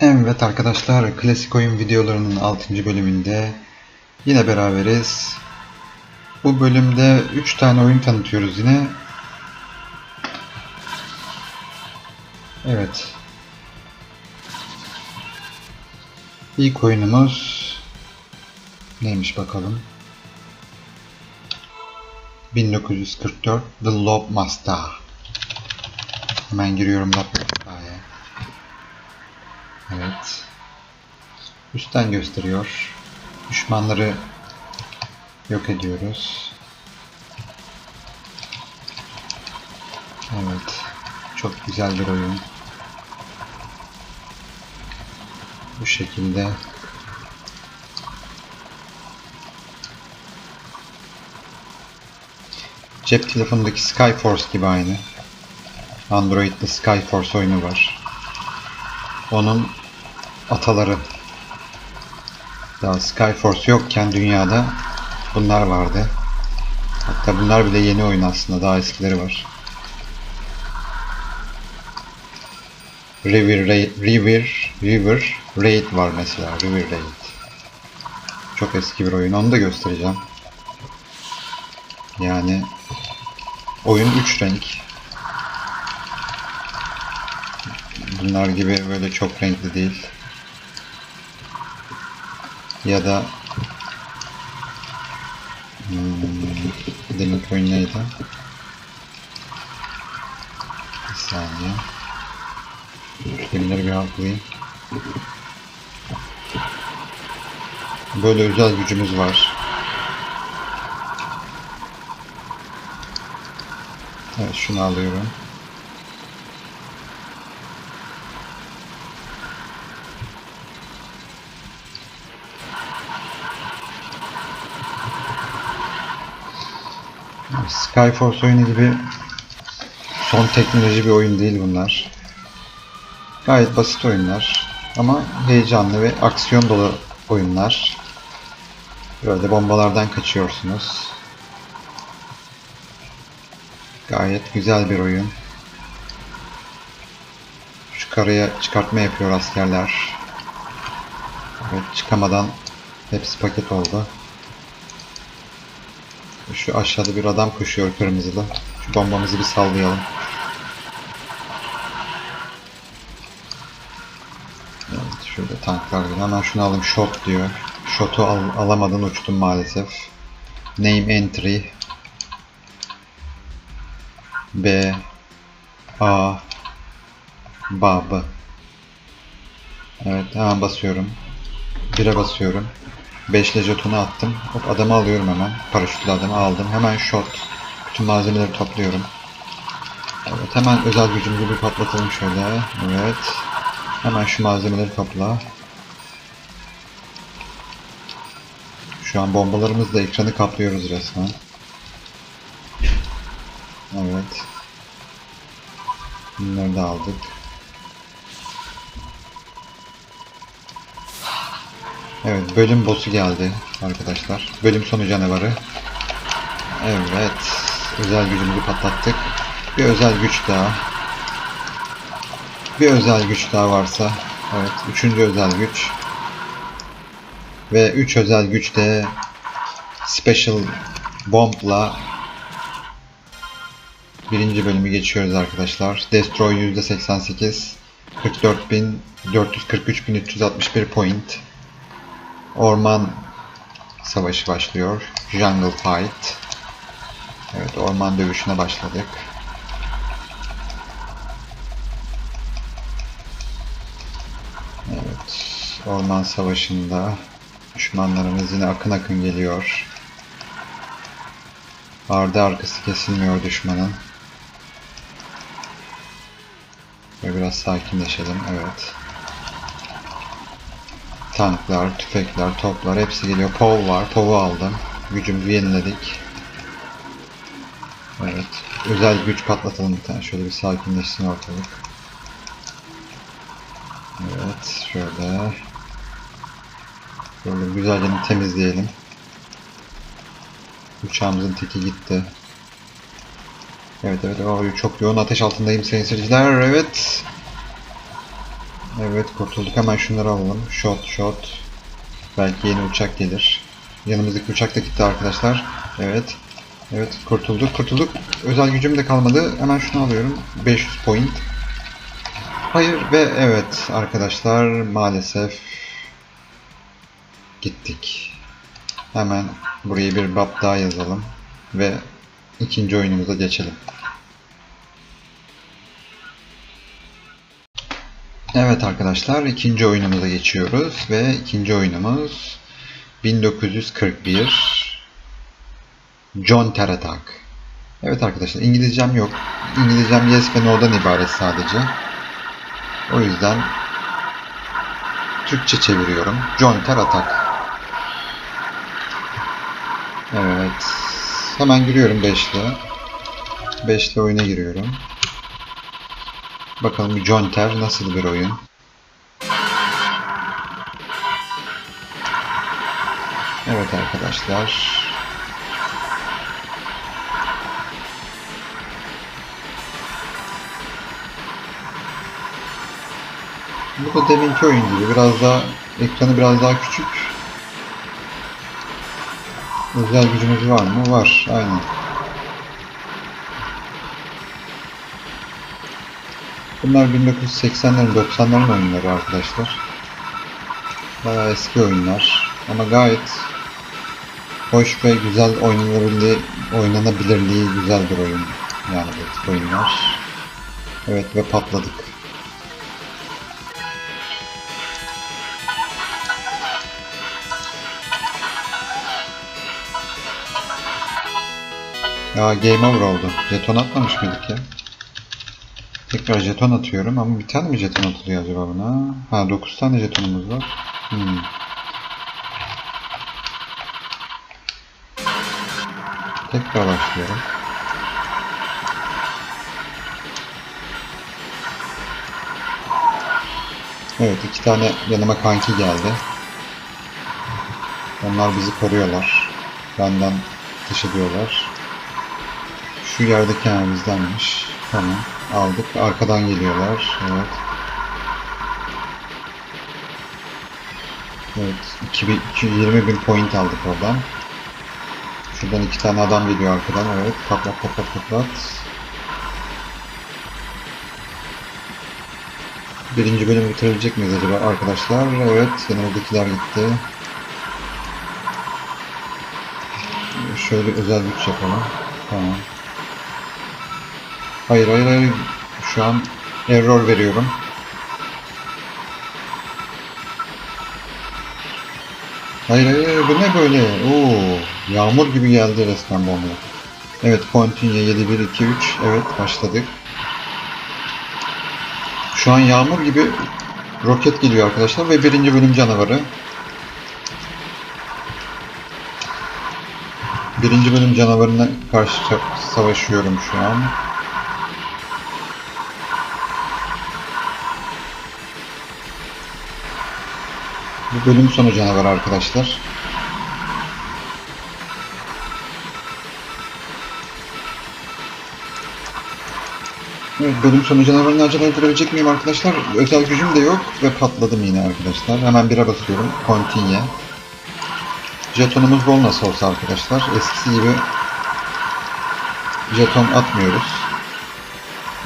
Evet arkadaşlar, klasik oyun videolarının 6. bölümünde yine beraberiz. Bu bölümde 3 tane oyun tanıtıyoruz yine. Evet. İlk oyunumuz neymiş bakalım. 1944 The Lob Master. Hemen giriyorum hikayeye. Evet. Üstten gösteriyor. Düşmanları yok ediyoruz. Evet. Çok güzel bir oyun. Bu şekilde Cep telefonundaki Skyforce gibi aynı. Android'de Skyforce oyunu var. Onun ataları. Daha Skyforce yokken dünyada bunlar vardı. Hatta bunlar bile yeni oyun aslında. Daha eskileri var. River, Raid, River, River Raid var mesela. River Raid. Çok eski bir oyun. Onu da göstereceğim. Yani oyun 3 renk. Bunlar gibi böyle çok renkli değil. Ya da hmm, deminki oyun neydi? Bir saniye. Şu Gemileri bir haklayayım. Böyle özel gücümüz var. Evet şunu alıyorum. Skyforce oyunu gibi son teknoloji bir oyun değil bunlar. Gayet basit oyunlar ama heyecanlı ve aksiyon dolu oyunlar. Böyle bombalardan kaçıyorsunuz. Gayet güzel bir oyun. Şu karaya çıkartma yapıyor askerler. Evet çıkamadan hepsi paket oldu. Şu aşağıda bir adam koşuyor kırmızılı. Şu bombamızı bir sallayalım. Evet şurada tanklar var. Hemen şunu alayım. Shot diyor. Shot'u al alamadan uçtum maalesef. Name entry. B A Bab. Evet hemen basıyorum. 1'e basıyorum. 5 ile jetonu attım. Hop adamı alıyorum hemen. Paraşütlü adamı aldım. Hemen shot. Bütün malzemeleri topluyorum. Evet hemen özel gücümüzü bir patlatalım şöyle. Evet. Hemen şu malzemeleri topla. Şu an bombalarımızla ekranı kaplıyoruz resmen. Evet. Bunları da aldık. Evet, bölüm boss'u geldi arkadaşlar. Bölüm sonu canavarı. Evet, özel gücümüzü patlattık. Bir özel güç daha. Bir özel güç daha varsa. Evet, üçüncü özel güç. Ve üç özel güç de Special Bomb'la birinci bölümü geçiyoruz arkadaşlar. Destroy %88 44.443.361 point Orman savaşı başlıyor. Jungle Fight. Evet orman dövüşüne başladık. Evet orman savaşında düşmanlarımız yine akın akın geliyor. Ardı arkası kesilmiyor düşmanın. Ve biraz sakinleşelim. Evet. Tanklar, tüfekler, toplar hepsi geliyor. POV var. POV'u aldım. Gücümüzü yeniledik. Evet. Özel güç patlatalım bir tane. Şöyle bir sakinleşsin ortalık. Evet. Şöyle. Böyle güzelce temizleyelim. Uçağımızın teki gitti. Evet evet. O çok yoğun ateş altındayım sayın seyirciler. Evet. Evet kurtulduk. Hemen şunları alalım. Shot shot. Belki yeni uçak gelir. Yanımızdaki uçak da gitti arkadaşlar. Evet. Evet kurtulduk kurtulduk. Özel gücüm de kalmadı. Hemen şunu alıyorum. 500 point. Hayır ve evet arkadaşlar maalesef gittik. Hemen buraya bir bab daha yazalım ve ikinci oyunumuza geçelim. Evet arkadaşlar ikinci oyunumuza geçiyoruz ve ikinci oyunumuz 1941 John Teratak. Evet arkadaşlar İngilizcem yok. İngilizcem yes ve no'dan ibaret sadece. O yüzden Türkçe çeviriyorum. John Teratak. Evet. Hemen giriyorum 5'li. 5'li oyuna giriyorum. Bakalım John Ter nasıl bir oyun. Evet arkadaşlar. Bu da deminki oyun gibi. Biraz daha ekranı biraz daha küçük. Özel gücümüz var mı? Var. Aynen. Bunlar 1980'lerin 90'ların oyunları arkadaşlar. Bayağı eski oyunlar. Ama gayet hoş ve güzel oynanabilirliği, oynanabilirliği güzel bir oyun. Yani bu oyunlar. Evet ve patladık. Ya game over oldu. Jeton atmamış mıydık ya? Tekrar jeton atıyorum ama bir tane mi jeton atılıyor acaba buna? Ha 9 tane jetonumuz var. Hmm. Tekrar başlıyorum. Evet iki tane yanıma kanki geldi. Onlar bizi koruyorlar. Benden dış ediyorlar. Şu yerdeki bizdenmiş. Tamam. Aldık. Arkadan geliyorlar. Evet. Evet. 2000, 20 bin point aldık oradan. Şuradan iki tane adam geliyor arkadan. Evet. Patlat patlat patlat. Birinci bölümü bitirebilecek miyiz acaba arkadaşlar? Evet. Yanımızdakiler gitti. Şöyle özel güç yapalım. Tamam. Hayır hayır hayır. Şu an error veriyorum. Hayır hayır. Bu ne böyle? Oo, yağmur gibi geldi resmen bomba. Evet continue 7 1 2 3. Evet başladık. Şu an yağmur gibi roket geliyor arkadaşlar ve birinci bölüm canavarı. Birinci bölüm canavarına karşı savaşıyorum şu an. Bölüm sonu canavarı arkadaşlar. Evet, bölüm sonu canavarını acele edilebilecek miyim arkadaşlar? Özel gücüm de yok ve patladım yine arkadaşlar. Hemen bire basıyorum. Continue. Jetonumuz bol nasıl olsa arkadaşlar. Eskisi gibi jeton atmıyoruz.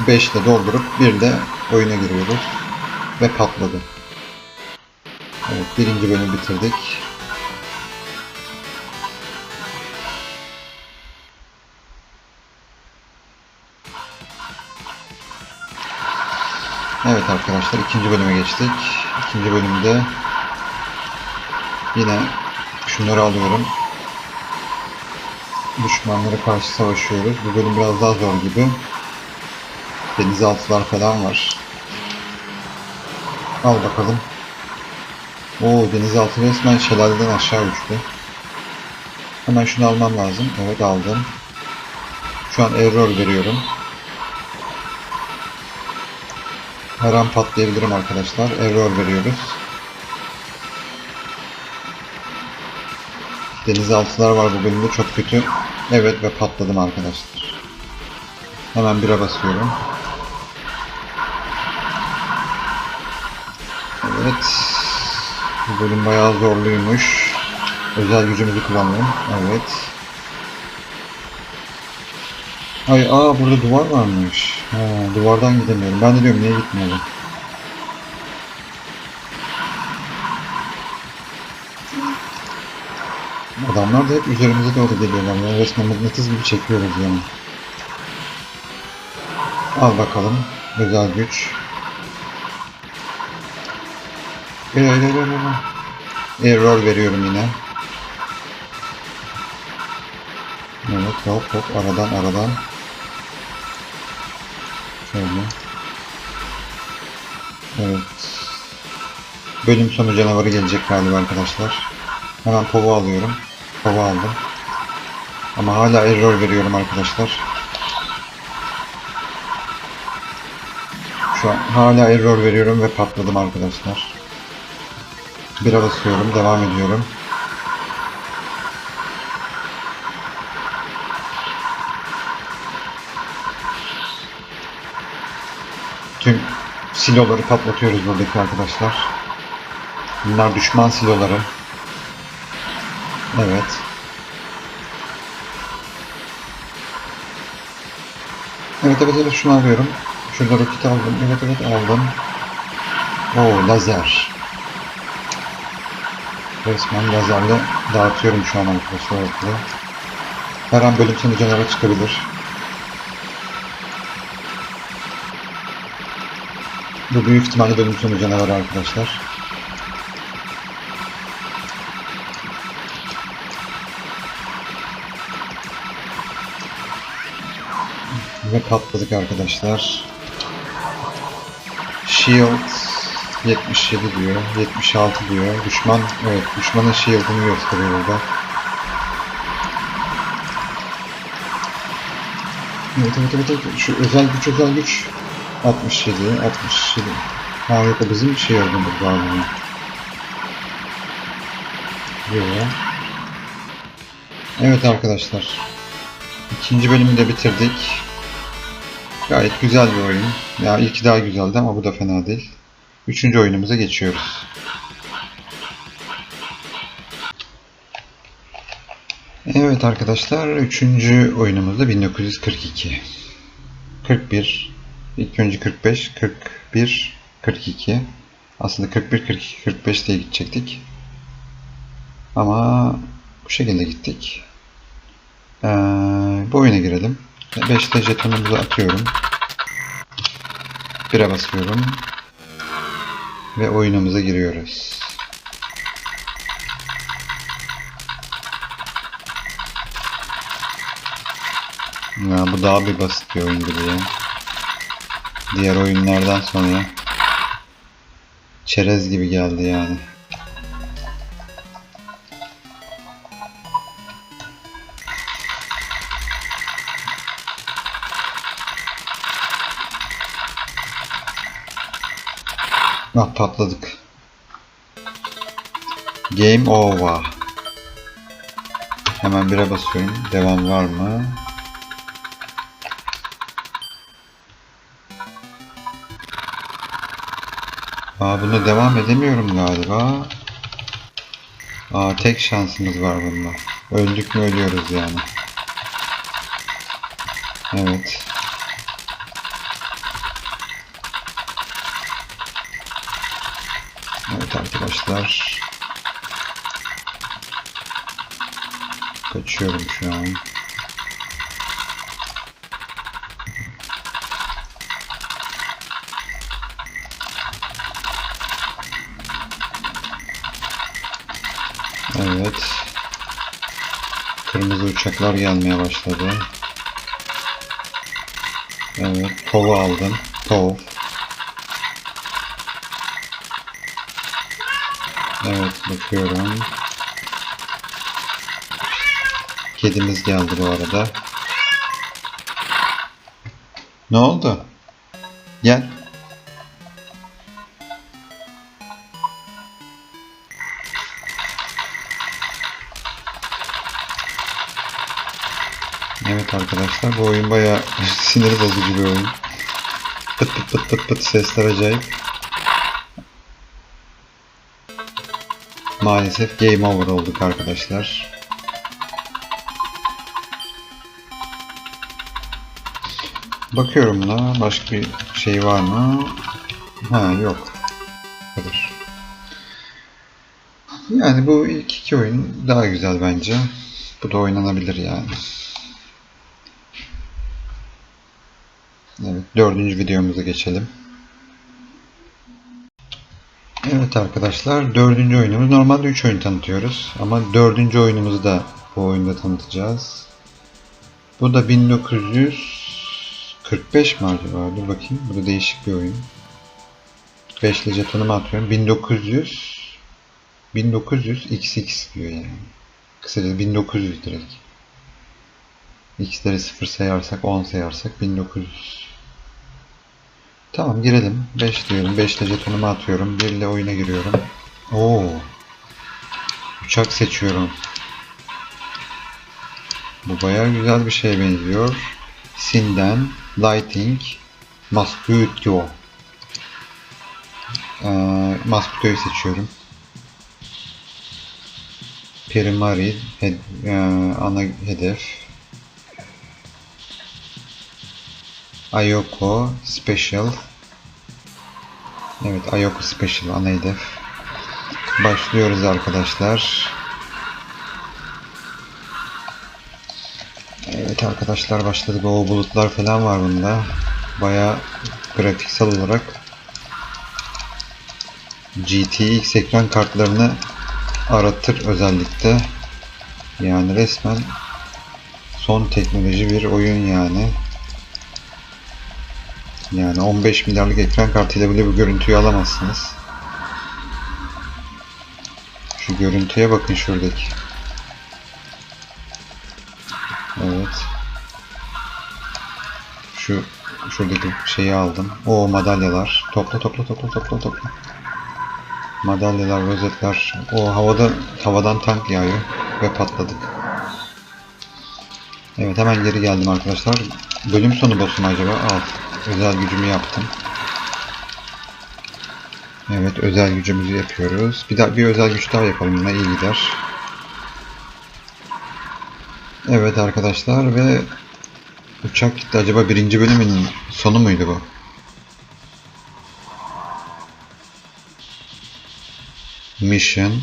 5 ile doldurup 1 de oyuna giriyoruz. Ve patladı. Evet birinci bölümü bitirdik. Evet arkadaşlar ikinci bölüme geçtik. İkinci bölümde yine şunları alıyorum. Düşmanlara karşı savaşıyoruz. Bu bölüm biraz daha zor gibi. Denizaltılar falan var. Al bakalım. Oo denizaltı resmen şelaleden aşağı uçtu. Hemen şunu almam lazım. Evet aldım. Şu an error veriyorum. Her an patlayabilirim arkadaşlar. Error veriyoruz. Denizaltılar var bu bölümde çok kötü. Evet ve patladım arkadaşlar. Hemen bire basıyorum. Evet. Bu bölüm bayağı zorluymuş. Özel gücümüzü kullanalım. Evet. Ay aa burada duvar varmış. Ha, duvardan gidemiyorum. Ben de diyorum niye gitmiyorum. Adamlar da hep üzerimize doğru geliyorlar. Yani resmen mıknatıs gibi çekiyoruz yani. Al bakalım. Özel güç. Gel. Error veriyorum yine. Evet hop hop aradan aradan. Şöyle. Evet. Bölüm sonu canavarı gelecek galiba arkadaşlar. Hemen pova alıyorum. Pova aldım. Ama hala error veriyorum arkadaşlar. Şu an hala error veriyorum ve patladım arkadaşlar. Bira basıyorum. Devam ediyorum. Tüm siloları patlatıyoruz buradaki arkadaşlar. Bunlar düşman siloları. Evet. Evet evet evet şunu alıyorum. Şurada roket aldım. Evet evet aldım. Oo lazer. Resmen lazerle dağıtıyorum şu an arkadaşlar ortada. Her an bölüm sonu canavar çıkabilir. Bu büyük ihtimalle bölüm sonu canavarı arkadaşlar. Ve patladık arkadaşlar. Shield 77 diyor, 76 diyor. Düşman, evet düşmanın shield'ını gösteriyor burada. Evet evet evet, evet. şu özel güç özel güç. 67 67 ha yok o bizim şey olduğumuz galiba. Yok. Evet arkadaşlar. İkinci bölümü de bitirdik. Gayet güzel bir oyun. Ya ilki daha güzeldi ama bu da fena değil üçüncü oyunumuza geçiyoruz Evet arkadaşlar, üçüncü oyunumuz da 1942. 41, ilk önce 45, 41, 42. Aslında 41, 42, 45 diye gidecektik. Ama bu şekilde gittik. Ee, bu oyuna girelim. 5'te jetonumuzu atıyorum. 1'e basıyorum. Ve oyunumuza giriyoruz. Ya bu daha bir basit bir oyun gibi ya. Diğer oyunlardan sonra çerez gibi geldi yani. Ah patladık. Game over. Hemen bire basıyorum. Devam var mı? Aa buna devam edemiyorum galiba. Aa tek şansımız var bunda. Öldük mü ölüyoruz yani. Evet arkadaşlar. Kaçıyorum şu an. Evet. Kırmızı uçaklar gelmeye başladı. Evet. Tova aldım. Tov. Bakıyorum. Kedimiz geldi bu arada. Ne oldu? Gel. Evet arkadaşlar bu oyun bayağı sinir bozucu bir oyun. Pıt pıt pıt pıt pıt sesler acayip. Maalesef game over olduk arkadaşlar. Bakıyorum da başka bir şey var mı? Ha yok. Kadar. Yani bu ilk iki oyun daha güzel bence. Bu da oynanabilir yani. Evet, dördüncü videomuza geçelim. Evet arkadaşlar, dördüncü oyunumuz. Normalde 3 oyun tanıtıyoruz. Ama dördüncü oyunumuzu da bu oyunda tanıtacağız. Bu da 1945 mi acaba? Dur bakayım. Bu da değişik bir oyun. 5 ile jetonumu atıyorum. 1900 1900 XX diyor yani. Kısaca 1900 direkt. X'leri 0 sayarsak 10 sayarsak 1900. Tamam girelim. 5 diyorum. 5 ile jetonumu atıyorum. 1 ile oyuna giriyorum. Oo. Uçak seçiyorum. Bu bayağı güzel bir şeye benziyor. Sinden, Lighting, Mosquito. Ee, Mosquito'yu seçiyorum. Primary hed e, ana hedef. Ayoko Special. Evet Ayoko Special ana hedef. Başlıyoruz arkadaşlar. Evet arkadaşlar başladık. O bulutlar falan var bunda. Baya grafiksel olarak GTX ekran kartlarını aratır özellikle. Yani resmen son teknoloji bir oyun yani. Yani 15 milyarlık ekran kartıyla bile bu görüntüyü alamazsınız. Şu görüntüye bakın şuradaki. Evet. Şu şuradaki şeyi aldım. O madalyalar. Topla topla topla topla topla. Madalyalar, rozetler. O havada havadan tank yağıyor ve patladık. Evet hemen geri geldim arkadaşlar. Bölüm sonu boss'um acaba? Al. Özel gücümü yaptım. Evet özel gücümüzü yapıyoruz. Bir daha bir özel güç daha yapalım yine iyi gider. Evet arkadaşlar ve uçak gitti. Acaba birinci bölümün sonu muydu bu? Mission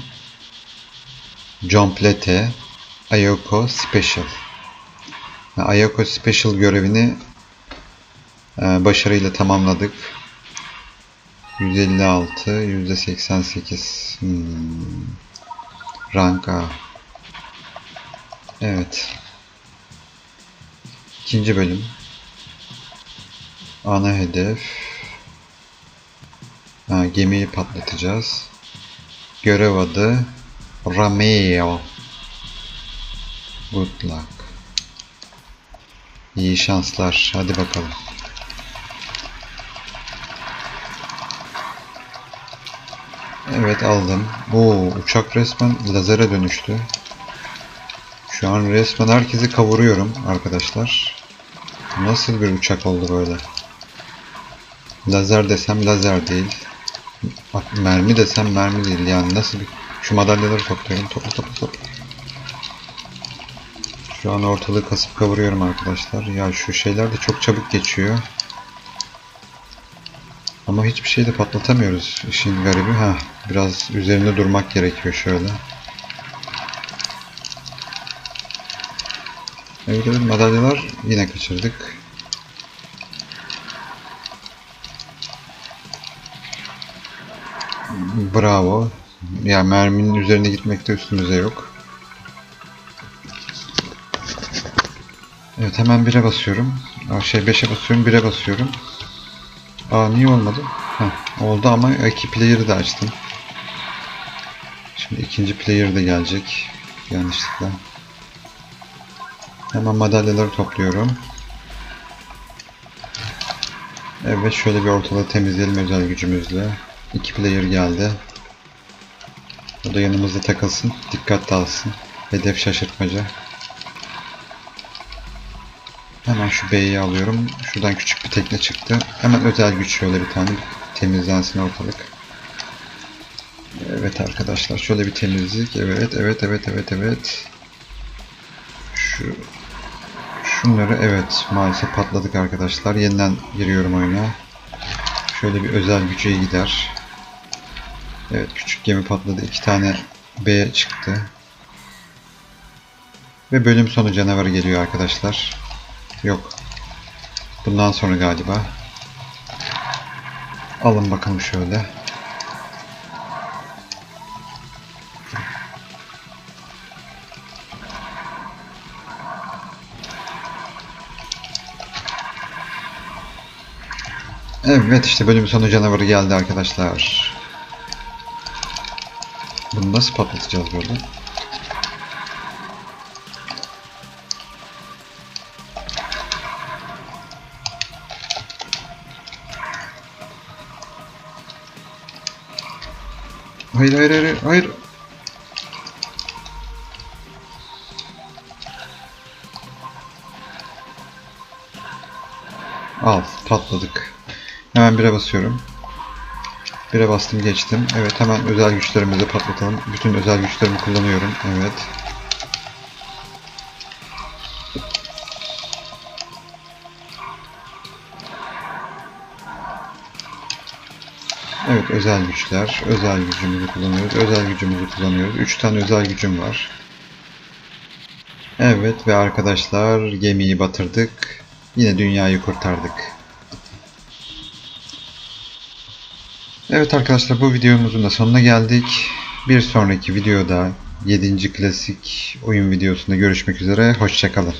John Plate Ayoko Special Ayoko Special görevini başarıyla tamamladık. 156 %88 hmm. Rank Evet. İkinci bölüm. Ana hedef. Ha, gemiyi patlatacağız. Görev adı Romeo. Good luck. İyi şanslar. Hadi bakalım. Evet aldım. Oo, uçak resmen lazere dönüştü. Şu an resmen herkesi kavuruyorum arkadaşlar. Nasıl bir uçak oldu böyle? Lazer desem lazer değil. Bak mermi desem mermi değil yani nasıl bir... Şu madalyaları topluyorum. Topla topla topla. Şu an ortalığı kasıp kavuruyorum arkadaşlar. Ya şu şeyler de çok çabuk geçiyor. Hiçbir şey de patlatamıyoruz. İşin garibi. ha biraz üzerinde durmak gerekiyor şöyle. Evet madalyalar yine kaçırdık. Bravo. Ya merminin üzerine gitmekte üstümüze yok. Evet hemen 1'e basıyorum. Şey 5'e basıyorum 1'e basıyorum. Aa niye olmadı? Heh, oldu ama iki player'ı da açtım. Şimdi ikinci player de gelecek. Yanlışlıkla. Hemen madalyaları topluyorum. Evet şöyle bir ortalığı temizleyelim özel gücümüzle. İki player geldi. O da yanımızda takılsın. Dikkat dağılsın. Hedef şaşırtmaca. Hemen şu B'yi alıyorum. Şuradan küçük bir tekne çıktı. Hemen özel güç şöyle bir tane temizlensin ortalık. Evet arkadaşlar şöyle bir temizlik. Evet evet evet evet evet. Şu şunları evet maalesef patladık arkadaşlar. Yeniden giriyorum oyuna. Şöyle bir özel güce gider. Evet küçük gemi patladı. iki tane B çıktı. Ve bölüm sonu canavarı geliyor arkadaşlar. Yok. Bundan sonra galiba. Alın bakalım şöyle. Evet işte bölüm sonu canavarı geldi arkadaşlar. Bunu nasıl patlatacağız böyle? Hayır hayır hayır hayır. Al patladık. Hemen bire basıyorum. Bire bastım geçtim. Evet hemen özel güçlerimizi patlatalım. Bütün özel güçlerimi kullanıyorum. Evet. Evet özel güçler. Özel gücümüzü kullanıyoruz. Özel gücümüzü kullanıyoruz. 3 tane özel gücüm var. Evet ve arkadaşlar gemiyi batırdık. Yine dünyayı kurtardık. Evet arkadaşlar bu videomuzun da sonuna geldik. Bir sonraki videoda 7. klasik oyun videosunda görüşmek üzere. Hoşçakalın.